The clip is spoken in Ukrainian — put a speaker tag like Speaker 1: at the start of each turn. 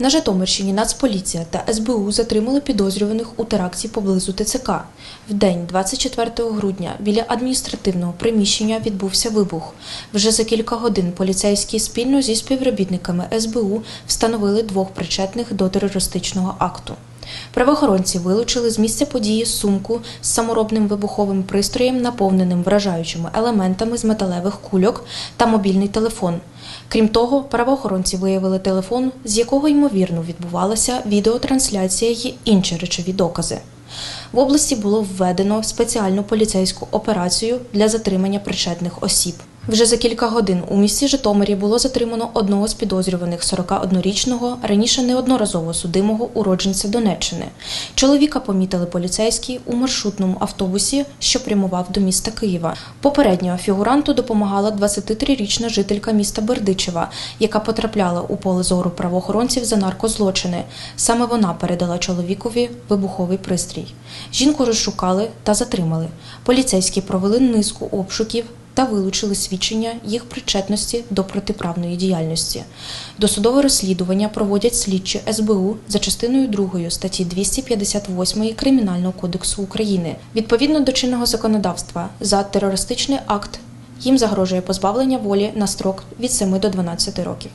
Speaker 1: На Житомирщині Нацполіція та СБУ затримали підозрюваних у теракті поблизу ТЦК. В день 24 грудня біля адміністративного приміщення відбувся вибух. Вже за кілька годин поліцейські спільно зі співробітниками СБУ встановили двох причетних до терористичного акту. Правоохоронці вилучили з місця події сумку з саморобним вибуховим пристроєм, наповненим вражаючими елементами з металевих кульок та мобільний телефон. Крім того, правоохоронці виявили телефон, з якого ймовірно відбувалася відеотрансляція й інші речові докази. В області було введено спеціальну поліцейську операцію для затримання причетних осіб. Вже за кілька годин у місті Житомирі було затримано одного з підозрюваних 41-річного, раніше неодноразово судимого уродженця Донеччини. Чоловіка помітили поліцейські у маршрутному автобусі, що прямував до міста Києва. Попередньо фігуранту допомагала 23-річна жителька міста Бердичева, яка потрапляла у поле зору правоохоронців за наркозлочини. Саме вона передала чоловікові вибуховий пристрій. Жінку розшукали та затримали. Поліцейські провели низку обшуків та вилучили свідчення їх причетності до протиправної діяльності. Досудове розслідування проводять слідчі СБУ за частиною 2 статті 258 Кримінального кодексу України. Відповідно до чинного законодавства за терористичний акт їм загрожує позбавлення волі на строк від 7 до 12 років.